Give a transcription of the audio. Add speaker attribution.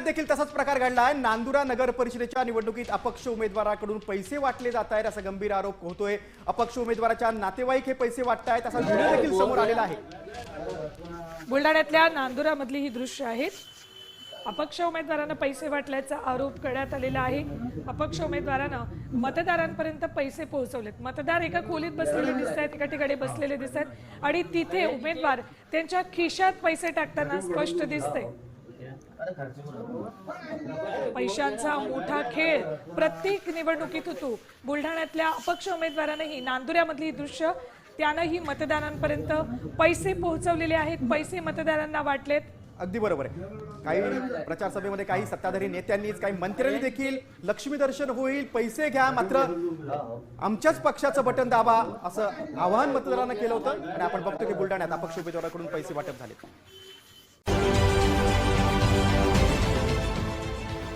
Speaker 1: पुण्यात देखील तसाच प्रकार घडला आहे. नांदुरा नगर परिषदेच्या निवडणुकीत अपक्ष उमेदवाराकडून पैसे वाटले जात आहेत असा गंभीर आरोप होतोय. अपक्ष उमेदवाराच्या नातेवाईक हे पैसे वाटतायत असा व्हिडिओ देखील समोर आलेला आहे.
Speaker 2: बुलढाण्यातल्या नांदुरामधली ही दृश्य आहेत अपक्ष उमेदवारांना पैसे वाटल्याचा आरोप करण्यात आलेला आहे. अपक्ष उमेदवारानं मतदारांपर्यंत पैसे पोहोचवलेत. मतदार एका खोलीत बसलेले दिसत आहेत एका ठिकाणी बसलेले दिसत आहेत. आणि तिथे उमेदवार त्यांच्या खिशात पैसे टाकताना स्पष्ट दिसते पैशांचा मोठा खेळ प्रत्येक निवडणुकीत होतो. बुलढाण्यातल्या अपक्ष उमेदवारानंही नांदुऱ्यामधली दृश्य त्यानंही मतदारांपर्यंत पैसे पोहोचवलेले आहेत. पैसे मतदारांना वाटलेत.
Speaker 1: अगदी बरोबर आहे. काही प्रचार सभेमध्ये काही सत्ताधारी नेत्यांनीच काही मंत्र्यांनी देखील लक्ष्मी दर्शन होईल पैसे घ्या मात्र आमच्याच पक्षाचं बटन दाबा असं आवाहन मतदारांना केलं होतं. आणि आपण बघतो की बुलढाण्यात अपक्ष उमेदवाराकडून पैसे वाटप झाले.